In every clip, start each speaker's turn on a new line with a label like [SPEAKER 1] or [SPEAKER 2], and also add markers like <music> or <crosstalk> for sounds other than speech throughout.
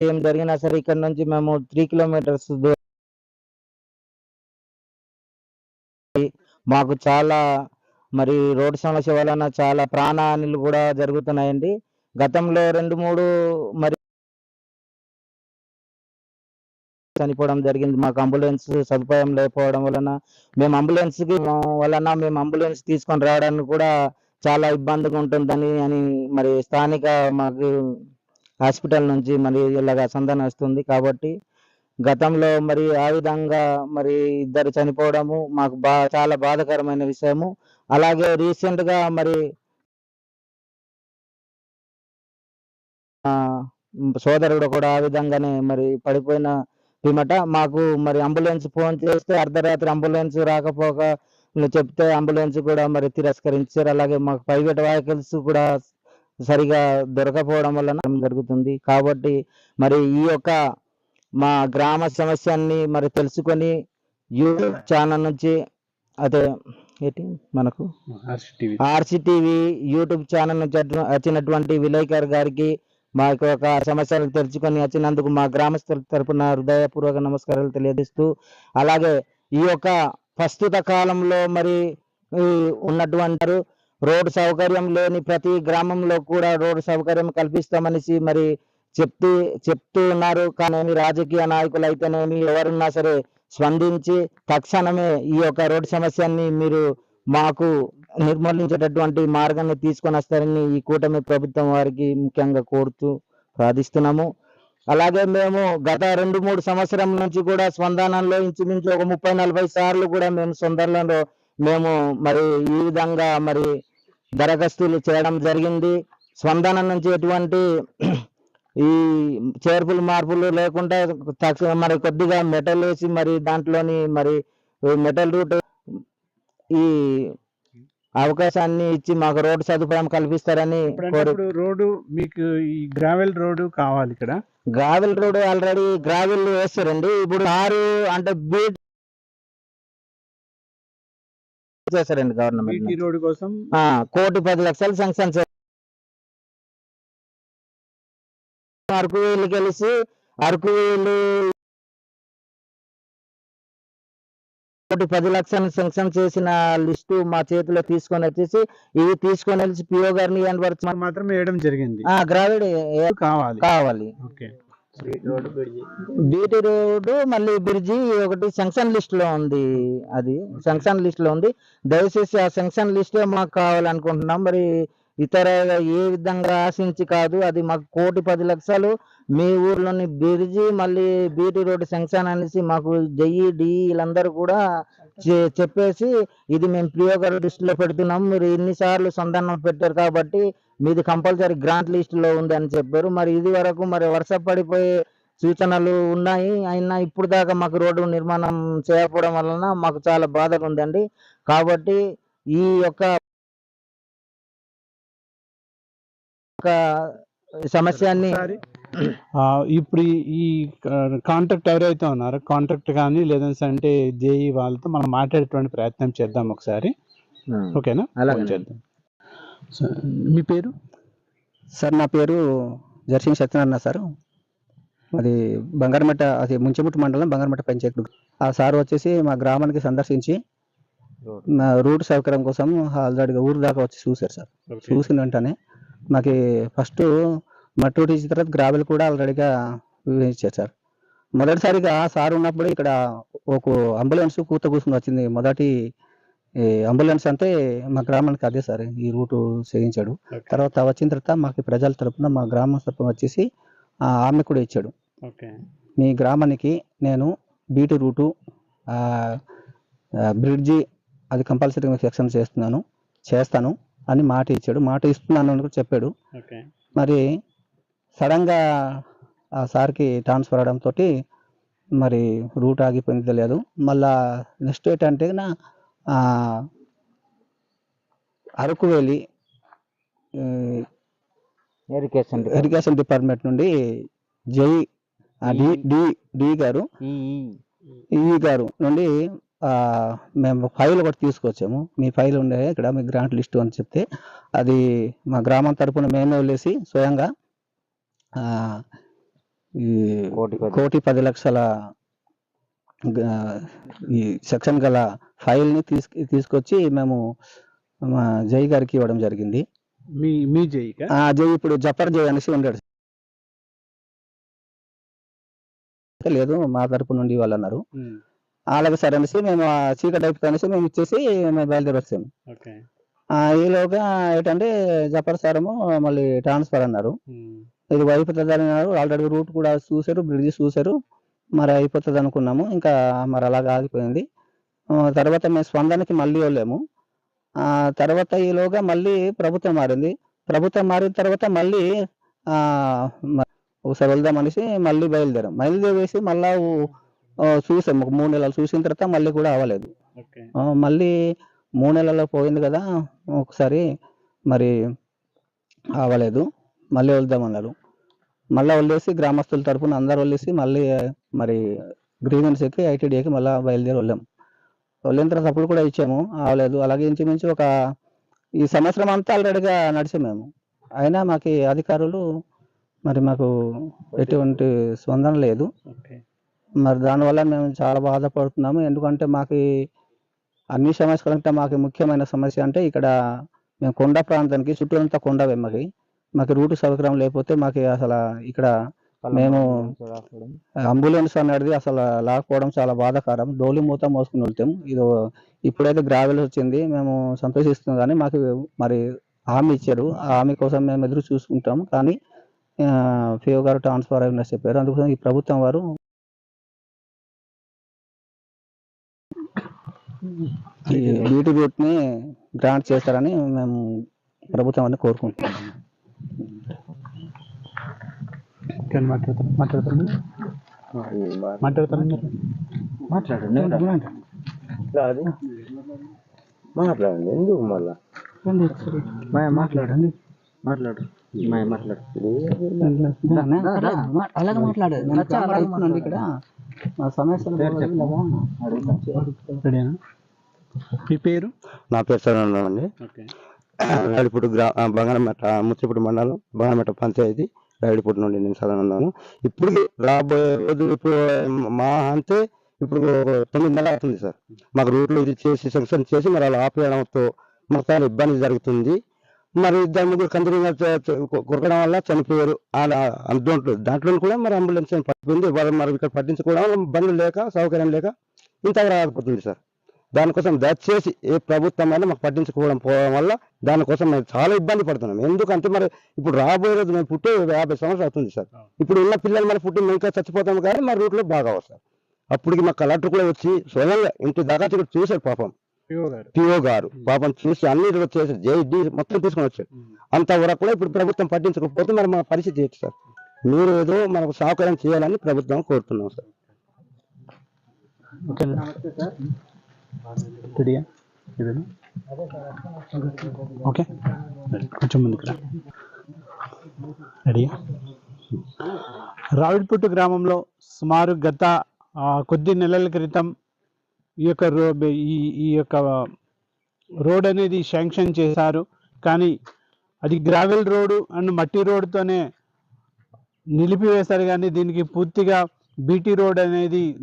[SPEAKER 1] ఏం జరిగినా సరే ఇక్కడ నుంచి మేము త్రీ కిలోమీటర్స్ దూరం మాకు చాలా మరి రోడ్డు సమస్య వలన చాలా ప్రాణహానిలు కూడా జరుగుతున్నాయండి. గతంలో రెండు మూడు మరి చనిపోవడం జరిగింది. మాకు అంబులెన్స్ సదుపాయం లేకపోవడం వలన మేము అంబులెన్స్కి వలన మేము అంబులెన్స్ తీసుకొని రావడానికి కూడా చాలా ఇబ్బందిగా ఉంటుందని అని మరి స్థానిక మాకు హాస్పిటల్ నుంచి మరి ఇలాగ సందన వస్తుంది కాబట్టి గతంలో మరి ఆ విధంగా మరి ఇద్దరు చనిపోవడము మాకు బా చాలా బాధకరమైన విషయము. అలాగే రీసెంట్గా మరి సోదరుడు కూడా ఆ విధంగానే మరి పడిపోయిన పిమట మాకు మరి అంబులెన్స్ ఫోన్ చేస్తే అర్ధరాత్రి అంబులెన్స్ రాకపోక చెప్తే అంబులెన్స్ కూడా మరి తిరస్కరించారు. అలాగే మాకు ప్రైవేట్ వెహికల్స్ కూడా సరిగా దొరకపోవడం వలన జరుగుతుంది? కాబట్టి మరి ఈ యొక్క మా గ్రామ సమస్యని మరి తెలుసుకొని యూట్యూబ్ ఛానల్ నుంచి అదే ఏంటి మనకు? ఆర్సిటీవీ. యూట్యూబ్ ఛానల్ నుంచి వచ్చినటువంటి విలేకర్ గారికి మా యొక్క సమస్యలు తెలుసుకొని వచ్చినందుకు మా గ్రామస్తుల తరపున హృదయపూర్వక నమస్కారాలు తెలియజేస్తూ అలాగే ఈ యొక్క ప్రస్తుత కాలంలో మరి ఉన్నటువంటి రోడ్డు సౌకర్యం లేని ప్రతి గ్రామంలో కూడా రోడ్డు సౌకర్యం కల్పిస్తామనేసి మరి చెప్తూ చెప్తూ ఉన్నారు. కానీ రాజకీయ నాయకులు అయితేనేమి ఎవరున్నా సరే స్పందించి తక్షణమే ఈ యొక్క రోడ్డు సమస్యని మీరు మాకు నిర్మూలించేటటువంటి మార్గాన్ని తీసుకొని వస్తారని ఈ కూటమి ప్రభుత్వం వారికి ముఖ్యంగా కోరుతూ ప్రార్థిస్తున్నాము. అలాగే మేము గత రెండు మూడు సంవత్సరం నుంచి కూడా స్పందనంలో ఇంచుమించు ఒక ముప్పై నలభై సార్లు కూడా మేము స్పందనలో మేము మరి ఈ విధంగా మరి దరఖాస్తులు చేయడం జరిగింది. స్పందన నుంచి ఎటువంటి <clears throat> ఈ చేర్పులు మార్పులు లేకుండా తక్ష మరి కొద్దిగా మెటల్ వేసి మరి దాంట్లోని మరి మెటల్ రూట్ ఈ అవకాశాన్ని ఇచ్చి మాకు రోడ్డు సదుపాయం కల్పిస్తారని
[SPEAKER 2] రోడ్డు మీకు ఈ గ్రావెల్ రోడ్డు కావాలి ఇక్కడ.
[SPEAKER 1] గ్రావెల్ రోడ్ ఆల్రెడీ గ్రావెల్ వేస్తారండి. ఇప్పుడు ఆరు అంటే బీట్ చేశారండి గవర్నమెంట్
[SPEAKER 2] రోడ్డు కోసం?
[SPEAKER 1] కోటి పది లక్షలు శాంక్షన్ అరకు వీళ్ళు కలిసి అరకు వీళ్ళు కోటి పది లక్షలు శాంక్షన్ చేసిన లిస్టు మా చేతిలో తీసుకొని వచ్చేసి ఇవి తీసుకొని వచ్చి పిఓ గారిని
[SPEAKER 2] మాత్రం వేయడం జరిగింది.
[SPEAKER 1] గ్రావెల్
[SPEAKER 2] కావాలి.
[SPEAKER 1] కావాలి.
[SPEAKER 2] ఓకే.
[SPEAKER 1] బీటీ రోడ్డు మళ్ళీ బ్రిడ్జి ఒకటి సెంక్షన్ లిస్ట్లో ఉంది. అది సెంక్షన్ లిస్ట్లో ఉంది. దయచేసి ఆ సెంక్షన్ లిస్ట్ మాకు కావాలనుకుంటున్నాం. మరి ఇతర ఏ విధంగా ఆశించి కాదు. అది మాకు కోటి పది లక్షలు. మీ ఊర్లోని బ్రిడ్జి మళ్ళీ బీటీ రోడ్డు సెంక్షన్ అనేసి మాకు జయ్యి డి వీళ్ళందరూ కూడా చెప్పేసి ఇది మేము ప్రియోగర్ లిస్టులో దృష్టిలో పెడుతున్నాం. మీరు ఇన్నిసార్లు సంధానం పెట్టారు కాబట్టి మీది కంపల్సరీ గ్రాంట్ లిస్టులో ఉంది అని చెప్పారు. మరి ఇది వరకు మరి వర్ష పడిపోయే సూచనలు ఉన్నాయి. అయినా ఇప్పుడు దాకా మాకు రోడ్డు నిర్మాణం చేయకపోవడం వలన మాకు చాలా బాధగా ఉందండి. కాబట్టి ఈ యొక్క ఒక సమస్యని
[SPEAKER 2] ఇప్పుడు ఈ- ఈ కాంటాక్ట్ ఎవరైతే ఉన్నారో కాంటాక్ట్ కానీ లేదంటే అంటే జేఈ వాళ్ళతో మనం మాట్లాడేటువంటి ప్రయత్నం చేద్దాం ఒకసారి. ఓకేనా?
[SPEAKER 1] అలాగే.
[SPEAKER 2] ఫోన్ చేద్దాం. మీ పేరు?
[SPEAKER 3] సార్ నా పేరు జర్సింగ్ సత్యనారాయణ సార్. అది బంగారమట్ట అది ముంచెముట్టు మండలం బంగారమట్ట పంచాయతీ. ఆ సార్ వచ్చేసి మా గ్రామానికి సందర్శించి నా రూట్ సౌకర్యం కోసం ఆల్రెడీగా ఊరు దాకా వచ్చి చూశారు సార్. చూసిన వెంటనే మాకు ఫస్ట్ మట్టి రోడ్ ఇచ్చిన తర్వాత గ్రావెల్ కూడా ఆల్రెడీగా ఇచ్చారు సార్. మొదటిసారిగా సార్ ఉన్నప్పుడు ఇక్కడ ఒక అంబులెన్స్ కూత కూసుకుని వచ్చింది. మొదటి అంబులెన్స్ అంటే మా గ్రామానికి అదే సార్. ఈ రూటు చేయించాడు. తర్వాత వచ్చిన తర్వాత మాకు ప్రజల తరపున మా గ్రామ తరపున వచ్చేసి ఆ, ఆమె కూడా ఇచ్చాడు. మీ గ్రామానికి నేను బీటీ రూటు బ్రిడ్జి అది కంపల్సరీగా సెక్షన్ చేస్తున్నాను చేస్తాను అని మాట ఇచ్చాడు. మాట ఇస్తున్నాను అని కూడా చెప్పాడు. మరి సడన్గా ఆ సార్కి ట్రాన్స్ఫర్ అవడంతో మరి రూట్ ఆగిపోయింది తెలియదు. మళ్ళా నెక్స్ట్ ఏంటంటే నా ఆ, అరకు వెళ్ళి
[SPEAKER 1] ఇరిగేషన్
[SPEAKER 3] ఇరిగేషన్ డిపార్ట్మెంట్ నుండి జై డి డి డి గారు ఈ గారు నుండి ఆ, మేము ఫైల్ ఒకటి తీసుకొచ్చాము. మీ ఫైల్ ఉండే ఇక్కడ మీ గ్రాంట్ లిస్ట్ అని చెప్తే అది మా గ్రామం తరపున మేమే వెళ్ళేసి స్వయంగా
[SPEAKER 1] కోటి పది.
[SPEAKER 3] కోటి పది లక్షల ఈ సెక్షన్ గల ఫైల్ని తీసుకు తీసుకొచ్చి మేము మా జై గారికి ఇవ్వడం జరిగింది.
[SPEAKER 2] మీ మీ జైక?
[SPEAKER 3] ఆ జై ఇప్పుడు జఫర్ జై అనేసి ఉండాడు. లేదు మా తరపు నుండి వాళ్ళు అన్నారు. అలాగే సరే అనేసి మేము ఆ చీకటి అయిపోతుంది అనేసి మేము ఇచ్చేసి మేము బయలుదేరి వచ్చాము
[SPEAKER 2] ఓకే.
[SPEAKER 3] ఆ, ఈలోగా ఏంటంటే జఫర్ సారము మళ్ళీ ట్రాన్స్ఫర్ అన్నారు. ఇది అయిపోతుంది అని ఆల్రెడీ రూట్ కూడా చూశారు బ్రిడ్జ్ చూశారు. మరి అయిపోతుంది అనుకున్నాము. ఇంకా మరి అలాగా ఆగిపోయింది. తర్వాత మేము స్పందనకి మళ్ళీ వెళ్ళాము. ఆ తర్వాత ఈలోగా మళ్ళీ ప్రభుత్వం మారింది. ప్రభుత్వం మారిన తర్వాత మళ్ళీ ఒకసారి వెళ్దాం అనేసి మళ్ళీ బయలుదేరాం. బయలుదేరేసి మళ్ళా చూసాం ఒక మూడు నెలలు చూసిన తర్వాత మళ్ళీ కూడా అవ్వలేదు. మళ్ళీ మూడు నెలల్లో పోయింది కదా ఒకసారి మరి అవ్వలేదు. మళ్ళీ వెళ్దామన్నారు మళ్ళీ వదిలేసి గ్రామస్తుల తరపున అందరు వదిలేసి మళ్ళీ మరి గ్రీవెన్స్కి ఐటీడీకి మళ్ళీ బయలుదేరి వెళ్ళాం. వెళ్ళిన తర్వాత అప్పుడు కూడా ఇచ్చాము అవ్వలేదు అలాగే ఇంచుమించు ఒక ఈ సంవత్సరం అంతా ఆల్రెడీగా నడిచాం మేము. అయినా మాకు అధికారులు మరి మాకు ఎటువంటి స్పందన లేదు. మరి దానివల్ల మేము చాలా బాధపడుతున్నాము. ఎందుకంటే మాకు అన్ని సమస్యల కంటే మాకు ముఖ్యమైన సమస్య అంటే ఇక్కడ మేము కొండ ప్రాంతానికి చుట్టూరంతా కొండవే మాకు మాకు రూట్ సౌకర్యం లేకపోతే మాకు అసలు ఇక్కడ మేము అంబులెన్స్ అనేది అసలు లేకపోవడం చాలా బాధాకరం. డోలి మూత మోసుకుని వెళ్తాం. ఇది ఇప్పుడైతే గ్రావెల్ వచ్చింది. మేము సంతోషిస్తున్నాం కానీ మాకు మరి హామీ ఇచ్చారు. ఆ హామీ కోసం మేము ఎదురు చూసుకుంటాం. కానీ ఫియో గారు ట్రాన్స్ఫర్ అయిన చెప్పారు. అందుకోసం ఈ ప్రభుత్వం వారు బీటీ రూట్ని గ్రాంట్ చేస్తారని మేము ప్రభుత్వాన్ని కోరుకుంటున్నాం.
[SPEAKER 2] ఓకే మాట్లాడతారు మాట్లాడతారు మీరు? మాట్లాడతారు మీరు?
[SPEAKER 1] అది మాట్లాడండి ఎందుకు మళ్ళా? మాట్లాడండి. మాట్లాడు. మాట్లాడు.
[SPEAKER 3] అలాగే మాట్లాడు. ఇక్కడ. మా సమస్యలు
[SPEAKER 2] మీ పేరు
[SPEAKER 4] నా పేరు సరవణ అండి.
[SPEAKER 2] ఓకే
[SPEAKER 4] గ్రా బంగారమెట ముత్తిపూడి మండలం బంగారమెట పంచాయతీ రాయడిపుట్టు నుండి నేను చదవనున్నాను ఇప్పుడు రాబోయే రోజు ఇప్పుడు మా అంతే ఇప్పుడు తొమ్మిది నెలలు అవుతుంది సార్. మాకు రూట్లు ఇది చేసి సెంక్షన్ చేసి మరి అలా ఆపేయడంతో మాకు చాలా ఇబ్బంది జరుగుతుంది. మరి ఇద్దరు ముగ్గురు కంటిన్యూగా కొరకడం వల్ల చనిపోయారు. దాంట్లో దాంట్లో కూడా మరి అంబులెన్స్ పట్టింది మరి ఇక్కడ పట్టించుకోవడం బండ్లు లేక సౌకర్యం లేక ఇంత రాకపోతుంది సార్. దానికోసం దయచేసి ఏ ప్రభుత్వం అయినా మాకు పట్టించుకోవడం పోవడం వల్ల దానికోసం మేము చాలా ఇబ్బంది పడుతున్నాం. ఎందుకంటే మరి ఇప్పుడు రాబోయే రోజు మేము పుట్టే యాభై సంవత్సరాలు అవుతుంది సార్. ఇప్పుడు ఉన్న పిల్లలు మరి పుట్టి మేము ఇంకా చచ్చిపోతాం కానీ మరి రూట్లో బాగా వస్తారు. అప్పటికి మా కలెక్టర్ కూడా వచ్చి స్వయంగా ఇంటి దాకా వచ్చి చూశారు పాపం.
[SPEAKER 2] పిఓ గారు.
[SPEAKER 4] పాపం చూసి అన్ని చేసి జేడి మొత్తం తీసుకొని వచ్చారు. అంతవరకు కూడా ఇప్పుడు ప్రభుత్వం పట్టించకపోతే మరి మా పరిస్థితి ఏంటి సార్? మీరు ఏదో మనకు సహకారం చేయాలని ప్రభుత్వం కోరుతున్నాం సార్.
[SPEAKER 2] ఓకే. రెడీయా? ఇదేనా ఓకే. కొంచెం ముందుకు రెడీయా? రావిడిపుట్టు గ్రామంలో సుమారు గత కొద్ది నెలల క్రితం ఈ యొక్క రో ఈ ఈ యొక్క రోడ్ అనేది శాంక్షన్ చేశారు. కానీ అది గ్రావెల్ రోడ్డు అండ్ మట్టి రోడ్డుతోనే నిలిపివేశారు. కానీ దీనికి పూర్తిగా బీటీ రోడ్ అనేది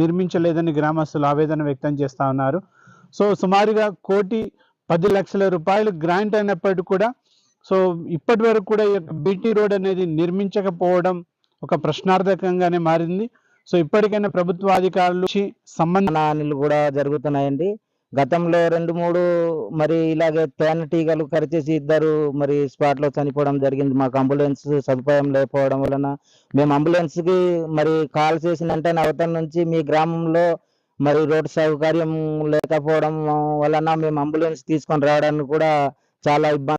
[SPEAKER 2] నిర్మించలేదని గ్రామస్తులు ఆవేదన వ్యక్తం చేస్తా ఉన్నారు. సో సుమారుగా కోటి పది లక్షల రూపాయలు గ్రాంట్ అయినప్పటికీ కూడా సో ఇప్పటి వరకు కూడా బీటీ రోడ్ అనేది నిర్మించకపోవడం ఒక ప్రశ్నార్థకంగానే మారింది. సో ఇప్పటికైనా ప్రభుత్వ అధికారులు
[SPEAKER 1] సంబంధాలు కూడా జరుగుతున్నాయండి. గతంలో రెండు మూడు మరి ఇలాగే తేనెటీగలు కరిచేసి ఇద్దరు మరి స్పాట్లో చనిపోవడం జరిగింది. మాకు అంబులెన్స్ సదుపాయం లేకపోవడం వలన మేము అంబులెన్స్కి మరి కాల్ చేసిన వెంటనే అవతల నుంచి మీ గ్రామంలో మరి రోడ్ సౌకర్యం లేకపోవడం వలన మేము అంబులెన్స్ తీసుకొని రావడానికి కూడా చాలా ఇబ్బంది